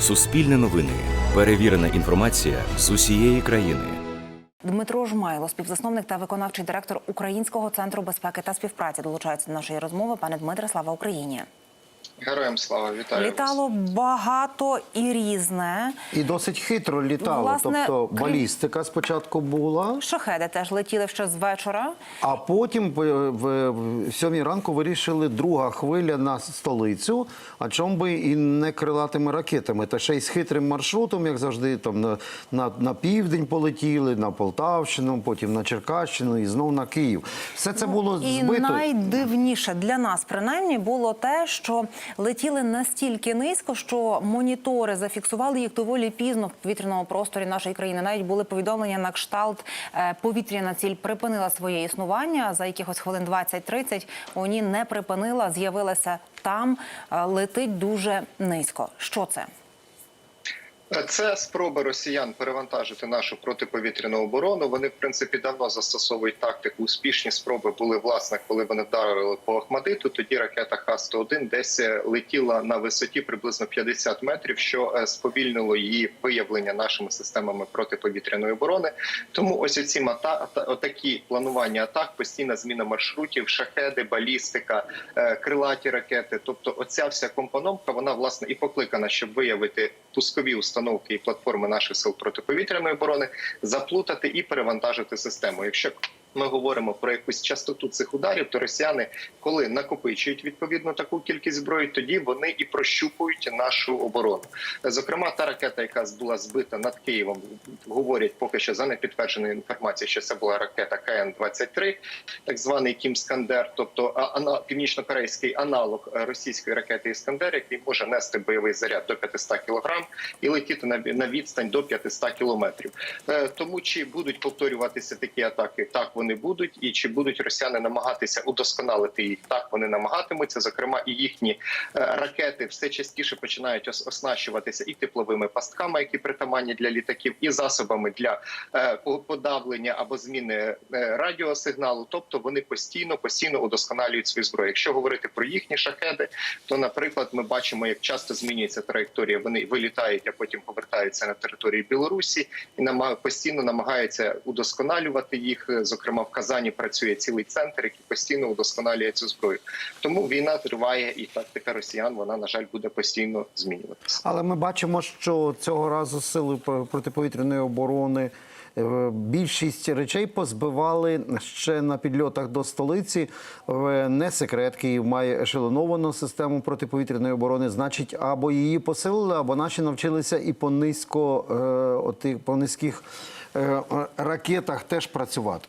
Суспільне новини. Перевірена інформація з усієї країни. Дмитро Жмайло, співзасновник та виконавчий директор Українського центру безпеки та співпраці, долучається до нашої розмови. Пане Дмитре, слава Україні! Героям слава вітаю вас. Літало багато і різне. І досить хитро літало. Власне, тобто балістика спочатку була, Шахеди теж летіли ще з вечора. а потім в, в, сьомій ранку вирішили друга хвиля на столицю. А чому би і не крилатими ракетами? Та ще й з хитрим маршрутом, як завжди, там на, на, на південь полетіли, на Полтавщину, потім на Черкащину і знов на Київ. Все це було І найдивніше для нас, принаймні, було те, що летіли настільки низько, що монітори зафіксували їх доволі пізно в повітряному просторі нашої країни. Навіть були повідомлення на кшталт е, повітряна ціль припинила своє існування за якихось хвилин 20-30. Оні не припинила, з'явилася там, е, летить дуже низько. Що це? Це спроба росіян перевантажити нашу протиповітряну оборону. Вони в принципі давно застосовують тактику. Успішні спроби були власне, коли вони вдарили по Ахмадиту. Тоді ракета Х-101 десь е, летіла на висоті приблизно 50 метрів, що е, сповільнило її виявлення нашими системами протиповітряної оборони. Тому ось оці мата отакі планування атак, постійна зміна маршрутів, шахеди, балістика, е, крилаті ракети. Тобто, оця вся компоновка, вона власне і покликана, щоб виявити пускові установки і платформи наших сил протиповітряної оборони, заплутати і перевантажити систему. Якщо ми говоримо про якусь частоту цих ударів, то росіяни, коли накопичують відповідно таку кількість зброї, тоді вони і прощупують нашу оборону. Зокрема, та ракета, яка була збита над Києвом, говорять поки що за непідтвердженою інформацією, що це була ракета КН-23, так званий Кімскандер, тобто північно-корейський аналог російської ракети Іскандер, який може нести бойовий заряд до 500 кг і летіти на відстань до 500 кілометрів. Е, Тому чи будуть повторюватися такі атаки? Так вони будуть, і чи будуть росіяни намагатися удосконалити їх? Так вони намагатимуться. Зокрема, і їхні е, ракети все частіше починають оснащуватися і тепловими пастками, які притаманні для літаків, і засобами для е, подавлення або зміни е, радіосигналу. Тобто вони постійно постійно удосконалюють свою зброю. Якщо говорити про їхні шахеди, то, наприклад, ми бачимо, як часто змінюється траєкторія. Вони вилітають, а потім повертаються на територію Білорусі і постійно намагаються удосконалювати їх. Е, Зокрема, в Казані працює цілий центр, який постійно удосконалює цю зброю. Тому війна триває, і тактика росіян вона на жаль буде постійно змінюватися. Але ми бачимо, що цього разу сили пр- протиповітряної оборони е, більшість речей позбивали ще на підльотах до столиці. Е, Не секрет, Київ має ешелоновану систему протиповітряної оборони. Значить, або її посилили, або наші навчилися і по низько е, по низьких ракетах теж працювати.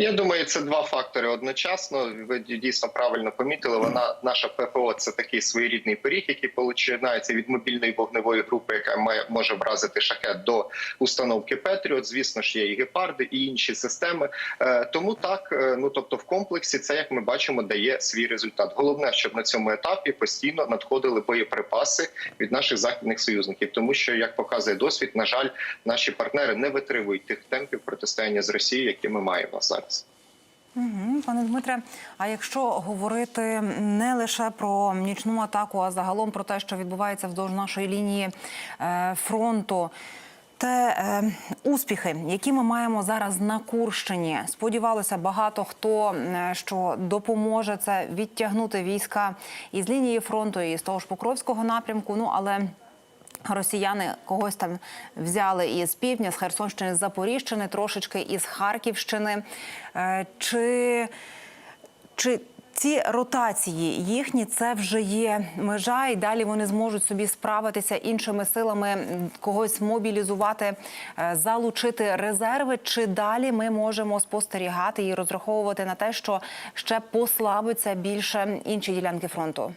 Я думаю, це два фактори одночасно. Ви дійсно правильно помітили. Вона наша ППО це такий своєрідний пиріг, який починається від мобільної вогневої групи, яка має може вразити шахет до установки Петріот. Звісно ж, є і гепарди, і інші системи. Е, Тому так, е, ну тобто, в комплексі це як ми бачимо, дає свій результат. Головне, щоб на цьому етапі постійно надходили боєприпаси від наших західних союзників, тому що як показує досвід, на жаль, наші партнери не витримують тих темпів протистояння з Росією, які ми маємо зараз. Мгм, Пане Дмитре, а якщо говорити не лише про нічну атаку, а загалом про те, що відбувається вздовж нашої лінії е, фронту. Те е, успіхи, які ми маємо зараз на Курщині, сподівалося багато хто е, що допоможе це відтягнути війська із лінії фронту і з того ж Покровського напрямку. Ну але Росіяни когось там взяли із півдня, з Херсонщини, з Запоріжчини, трошечки із Харківщини. Е, Чи, чи ці ротації їхні це вже є межа, і далі вони зможуть собі справитися іншими силами, когось мобілізувати, е, залучити резерви? Чи далі ми можемо спостерігати і розраховувати на те, що ще послабиться більше інші ділянки фронту?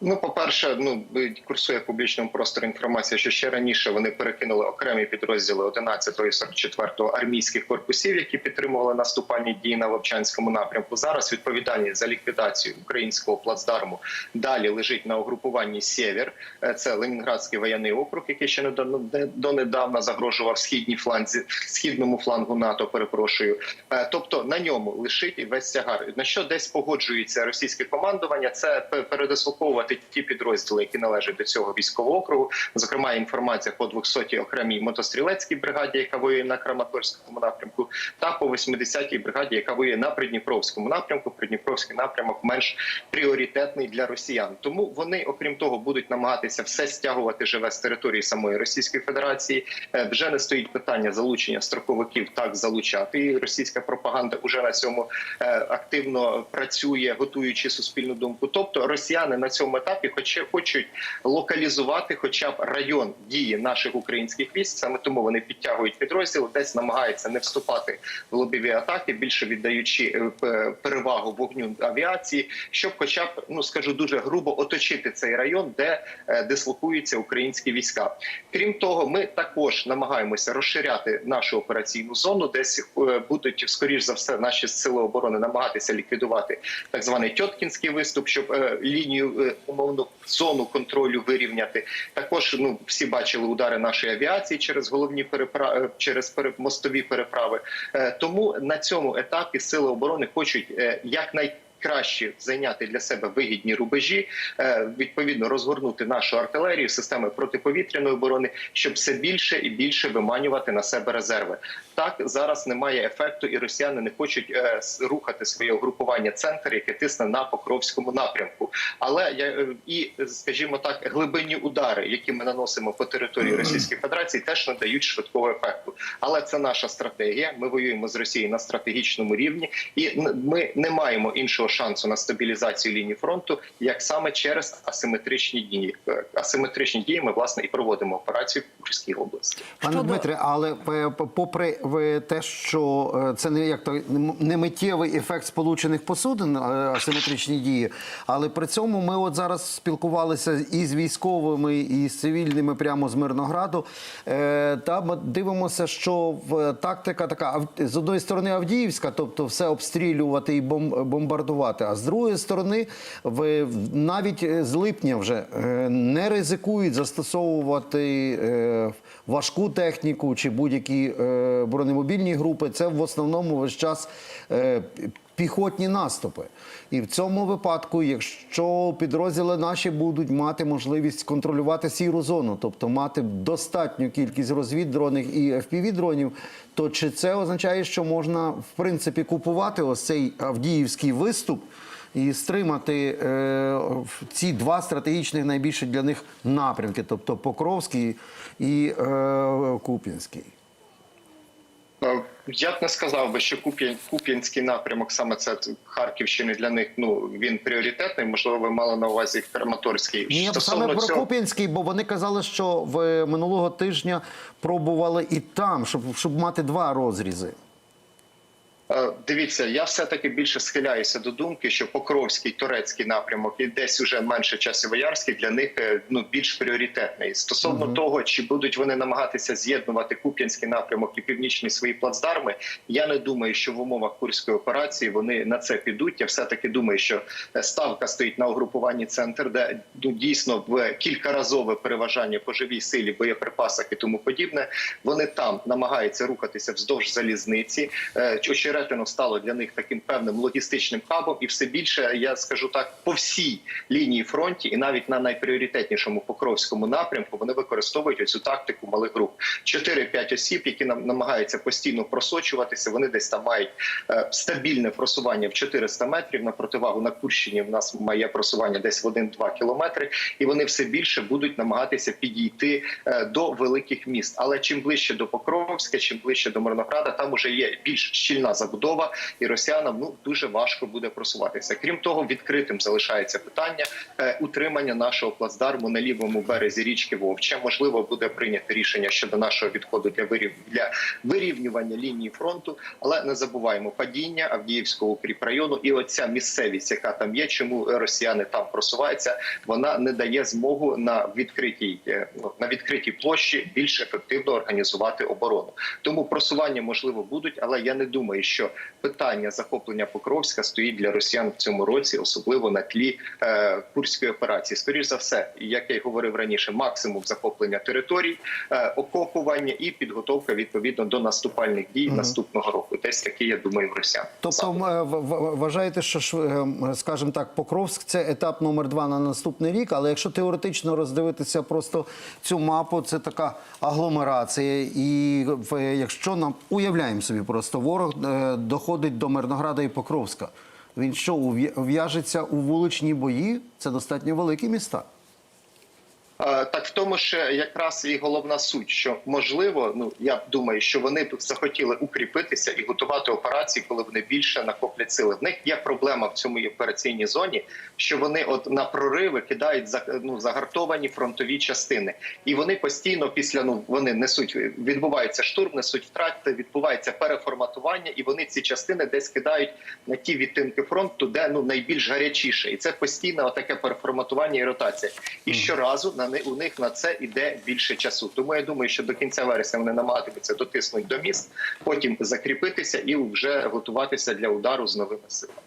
Ну, по-перше, ну курсує в публічному просторі інформація, що ще раніше вони перекинули окремі підрозділи 11-го і 44-го армійських корпусів, які підтримували наступальні дії на Вовчанському напрямку. Зараз відповідальність за ліквідацію українського плацдарму далі лежить на угрупуванні Сєвєр. Е, Це Ленінградський воєнний округ, який ще недавно донедавна загрожував східній фланзі східному флангу НАТО. Перепрошую, Е, тобто на ньому лишить весь тягар. На що десь погоджується російське командування, це пе- передислоковувати ті підрозділи, які належать до цього військового округу. Зокрема, інформація по 200-й окремій мотострілецькій бригаді, яка воює на Краматорському напрямку, та по 80-й бригаді, яка воює на Придніпровському напрямку. Придніпровський напрямок менш пріоритетний для росіян. Тому вони, окрім того, будуть намагатися все стягувати живе з території самої Російської Федерації. Е, Вже не стоїть питання залучення строковиків, так залучати. І російська пропаганда вже на цьому е, активно працює, готуючи суспільну думку. Тобто росіяни на цьому етапі хоч хочуть локалізувати, хоча б район дії наших українських військ. Саме тому вони підтягують підрозділи, десь намагаються не вступати в лобові атаки, більше віддаючи е, перевагу вогню авіації, щоб, хоча б ну скажу дуже грубо, оточити цей район, де е, дислокуються українські війська. Крім того, ми також намагаємося розширяти нашу операційну зону, десь е, будуть скоріш за все наші сили оборони намагатися ліквідувати так званий Тьоткінський виступ, щоб лінію е, умовно зону контролю вирівняти. Також ну всі бачили удари нашої авіації через головні переправи через пере- мостові переправи. Е, Тому на цьому етапі сили оборони хочуть е, якнай краще зайняти для себе вигідні рубежі, е, відповідно розгорнути нашу артилерію, системи протиповітряної оборони, щоб все більше і більше виманювати на себе резерви. Так зараз немає ефекту, і росіяни не хочуть е, рухати своє угрупування центр, яке тисне на Покровському напрямку. Але я е, і скажімо так, глибинні удари, які ми наносимо по території Російської Федерації, теж не дають швидкого ефекту. Але це наша стратегія. Ми воюємо з Росією на стратегічному рівні, і ми не маємо іншого шансу на стабілізацію лінії фронту, як саме через асиметричні дії. Е, Асиметричні дії ми власне і проводимо операцію в Курській області. Пане Дмитре, але е, попри те, що е, це не як то не миттєвий ефект сполучених посудин, асиметричні дії, але при цьому ми от зараз спілкувалися і з військовими, і з цивільними прямо з Мирнограду. Та ми дивимося, що в тактика така з одної сторони Авдіївська, тобто все обстрілювати і бом- бомбардувати. А з другої сторони, ви навіть е, з липня вже е, не ризикують застосовувати е, важку техніку чи будь-які бронемобільні групи. Це в основному весь час піхотні наступи. І в цьому випадку, якщо підрозділи наші будуть мати можливість контролювати сіру зону, тобто мати достатню кількість розвіддронів і fpv-дронів, то чи це означає, що можна в принципі купувати ось цей авдіївський виступ? і стримати е, ці два стратегічних найбільше для них напрямки, тобто Покровський і е, Куп'янський. Е, Я б не сказав би, що Куп'янський напрямок, саме це Харківщини для них. Ну він пріоритетний. Можливо, ви мали на увазі Краматорський. Ні, саме про Куп'янський, бо вони казали, що в минулого тижня пробували і там, щоб, щоб мати два розрізи. Е, Дивіться, я все таки більше схиляюся до думки, що Покровський турецький напрямок і десь уже менше часовоярський для них е, ну більш пріоритетний. Стосовно того, чи будуть вони намагатися з'єднувати Куп'янський напрямок і північні свої плацдарми, я не думаю, що в умовах курської операції вони на це підуть. Я все таки думаю, що е, ставка стоїть на угрупуванні центр, де ну, дійсно в кількаразове переважання по живій силі, боєприпасах і тому подібне. Вони там намагаються рухатися вздовж залізниці. Е, Очеретино стало для них таким певним логістичним хабом, і все більше я скажу так по всій лінії фронті, і навіть на найпріоритетнішому покровському напрямку вони використовують оцю тактику малих груп. 4-5 осіб, які нам намагаються постійно просочуватися. Вони десь там мають е, стабільне просування в 400 метрів. На противагу на Курщині в нас має просування десь в 1-2 кілометри, і вони все більше будуть намагатися підійти е, до великих міст. Але чим ближче до Покровська, чим ближче до Мирнограда, там уже є більш щільна забудова, і росіянам ну дуже важко буде просуватися. Крім того, відкритим залишається питання е, утримання нашого плацдарму на лівому березі річки Вовча. Можливо, буде прийнято рішення щодо нашого відходу для вирів для вирівнювання лінії фронту. Але не забуваємо падіння Авдіївського укріпрайону і оця місцевість, яка там є. Чому росіяни там просуваються? Вона не дає змогу на відкритій е, на відкритій площі більш ефективно організувати оборону. Тому просування можливо будуть, але я не думаю, що що питання захоплення Покровська стоїть для росіян в цьому році, особливо на тлі е, курської операції. Скоріш за все, як я й говорив раніше, максимум захоплення територій, е, окопування і підготовка відповідно до наступальних дій наступного року. Десь такі, я думаю, в росіян. Тобто е, вважаєте, що е, скажімо так, Покровськ це етап номер два на наступний рік. Але якщо теоретично роздивитися просто цю мапу, це така агломерація. І якщо нам уявляємо собі, просто ворог е, доходить до Мирнограда і Покровська. Він що ув'яжеться в'яжеться у вуличні бої? Це достатньо великі міста. Е, Так в тому ж якраз і головна суть, що можливо, ну я думаю, що вони б захотіли укріпитися і готувати операції, коли вони більше накоплять сили. В них є проблема в цьому операційній зоні, що вони от на прориви кидають за- ну, загартовані фронтові частини, і вони постійно після ну вони несуть відбувається штурм, несуть втрати, відбувається переформатування, і вони ці частини десь кидають на ті відтинки фронту, де ну найбільш гарячіше, і це постійне отаке переформатування і ротація. І щоразу на ни- у них на це іде більше часу. Тому я думаю, що до кінця вересня вони намагатимуться дотиснути до міст, потім закріпитися і вже готуватися для удару з новими силами.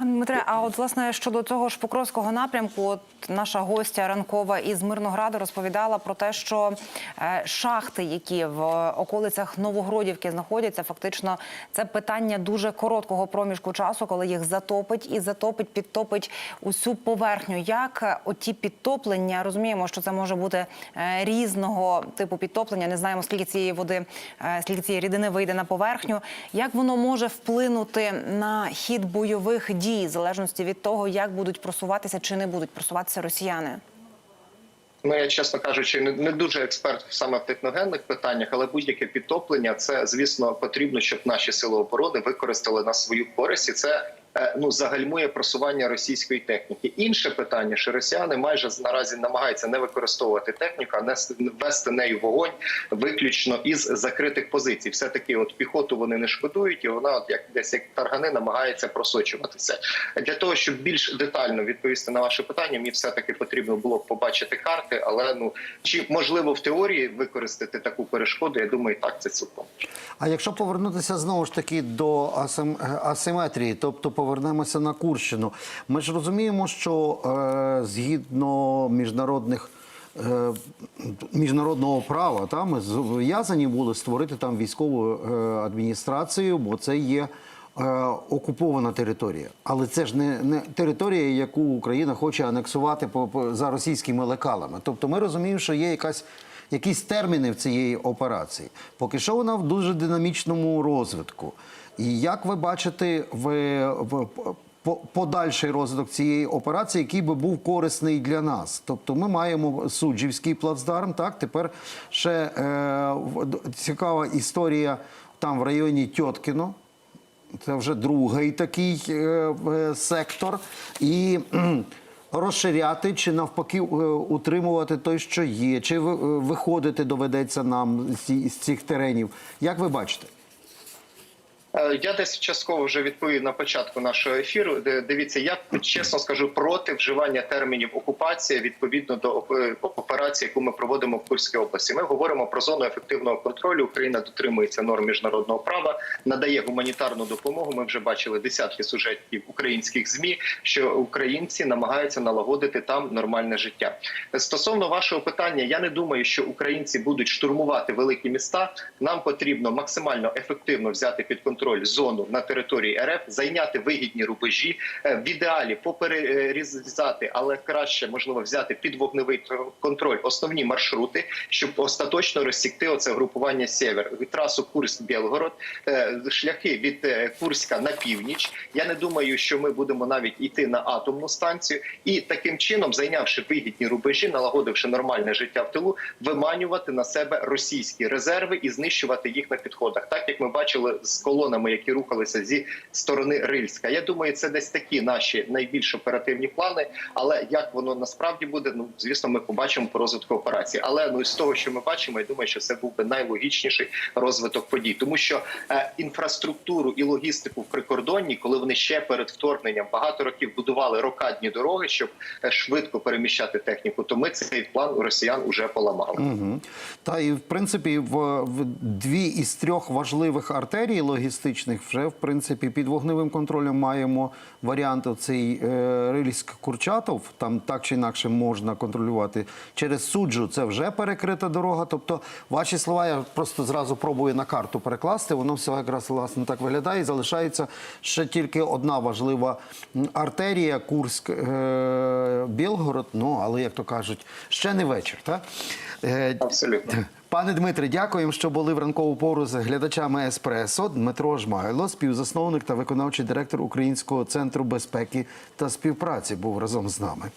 Пане Дмитре, а от власне щодо цього ж Покровського напрямку, от наша гостя ранкова із Мирнограду розповідала про те, що е, шахти, які в околицях Новогродівки знаходяться, фактично це питання дуже короткого проміжку часу, коли їх затопить і затопить, підтопить усю поверхню. Як е, оті підтоплення розуміємо, що це може бути е, різного типу підтоплення. Не знаємо, скільки цієї води, е, скільки цієї рідини вийде на поверхню. Як воно може вплинути на хід бойових дій, в залежності від того, як будуть просуватися чи не будуть просуватися росіяни? Ну я чесно кажучи, не, не дуже експерт саме в техногенних питаннях, але будь-яке підтоплення це звісно потрібно, щоб наші сили оборони використали на свою користь. І це ну загальмує просування російської техніки. Інше питання, що росіяни майже наразі намагаються не використовувати техніку, а не вести нею вогонь виключно із закритих позицій. Все таки, от піхоту вони не шкодують, і вона, от як десь як таргани, намагається просочуватися. Для того щоб більш детально відповісти на ваше питання, мені все таки потрібно було б побачити карти, але ну чи можливо в теорії використати таку перешкоду? Я думаю, так це цілком. А якщо повернутися знову ж таки до асим- асиметрії, тобто повернемося на Курщину, ми ж розуміємо, що е, згідно міжнародних. е, Міжнародного права та ми зобов'язані були створити там військову е, адміністрацію, бо це є е, окупована територія. Але це ж не, не територія, яку Україна хоче анексувати по, по за російськими лекалами. Тобто, ми розуміємо, що є якась якісь терміни в цієї операції. Поки що вона в дуже динамічному розвитку. І як ви бачите в, в подальший розвиток цієї операції, який би був корисний для нас? Тобто ми маємо суджівський плацдарм. Так тепер ще е, цікава історія там в районі Тьоткіно. Це вже другий такий е, сектор. І розширяти чи навпаки е, утримувати той, що є, чи е, виходити доведеться нам з цих теренів. Як ви бачите? Е, Я десь частково вже відповів на початку нашого ефіру. Дивіться, я чесно скажу проти вживання термінів окупація відповідно до операції, яку ми проводимо в Курській області. Ми говоримо про зону ефективного контролю. Україна дотримується норм міжнародного права, надає гуманітарну допомогу. Ми вже бачили десятки сюжетів українських змі, що українці намагаються налагодити там нормальне життя. Стосовно вашого питання, я не думаю, що українці будуть штурмувати великі міста. Нам потрібно максимально ефективно взяти під контроль зону на території РФ, зайняти вигідні рубежі, е, в ідеалі поперерізати, але краще можливо взяти під вогневий контроль основні маршрути, щоб остаточно розсікти оце групування сєвер трасу Курськ-Білгород, е, шляхи від е, Курська на північ. Я не думаю, що ми будемо навіть йти на атомну станцію, і таким чином, зайнявши вигідні рубежі, налагодивши нормальне життя в тилу, виманювати на себе російські резерви і знищувати їх на підходах, так як ми бачили з колонами, які рухалися зі сторони Рильська. Я думаю, це десь такі наші найбільш оперативні плани. Але як воно насправді буде, ну звісно, ми побачимо по розвитку операції. Але ну з того, що ми бачимо, я думаю, що це був би найлогічніший розвиток подій, тому що е, інфраструктуру і логістику в прикордонні, коли вони ще перед вторгненням багато років будували рокадні дороги, щоб е, швидко переміщати техніку, то ми цей план у росіян уже поламали. Угу. Та і в принципі в, в дві із трьох важливих артерій логістичних туристичних вже в принципі під вогневим контролем маємо варіант цей е, рильськ Курчатов. Там так чи інакше можна контролювати. Через суджу це вже перекрита дорога. Тобто, ваші слова я просто зразу пробую на карту перекласти. Воно все якраз власне так виглядає. І залишається ще тільки одна важлива артерія Курськ е, Білгород. Ну але як то кажуть, ще не вечір. Так? Е, Абсолютно. Пане Дмитре, дякуємо, що були в ранкову пору з глядачами Еспресо. Дмитро Жмайло, співзасновник та виконавчий директор Українського центру безпеки та співпраці, був разом з нами.